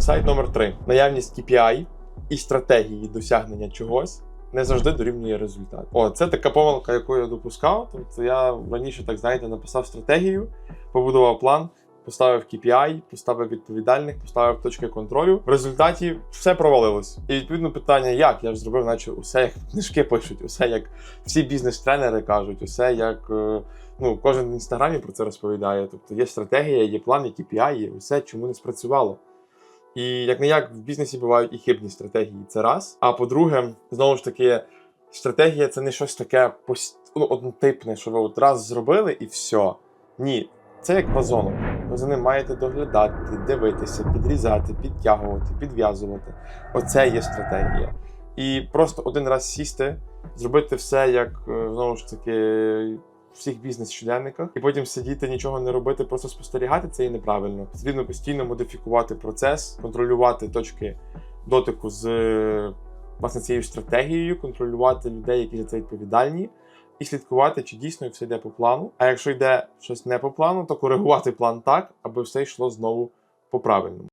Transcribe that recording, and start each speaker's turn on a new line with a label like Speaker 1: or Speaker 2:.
Speaker 1: Інсайт номер 3. Наявність KPI і стратегії досягнення чогось не завжди дорівнює результат. О, це така помилка, яку я допускав. Тобто я раніше, так знаєте, написав стратегію, побудував план, поставив KPI, поставив відповідальних, поставив точки контролю. В результаті все провалилось. І відповідно питання, як я ж зробив, наче усе як книжки пишуть, усе як всі бізнес-тренери кажуть, усе як. е, Ну, кожен в інстаграмі про це розповідає. Тобто є стратегія, є план, є KPI, є усе, чому не спрацювало. І як не як в бізнесі бувають і хибні стратегії, це раз. А по-друге, знову ж таки, стратегія це не щось таке ну, однотипне, що ви от раз зробили і все. Ні, це як вазонок. Ви за ним маєте доглядати, дивитися, підрізати, підтягувати, підв'язувати. Оце є стратегія. І просто один раз сісти, зробити все як е, знову ж таки всіх бізнес-щоденниках, і потім сидіти, нічого не робити, просто спостерігати це є неправильно. Потрібно постійно модифікувати процес, контролювати точки дотику з е, власне цією стратегією, контролювати людей, які за це відповідальні. І слідкувати, чи дійсно все йде по плану. А якщо йде щось не по плану, то коригувати план так, аби все йшло знову по правильному.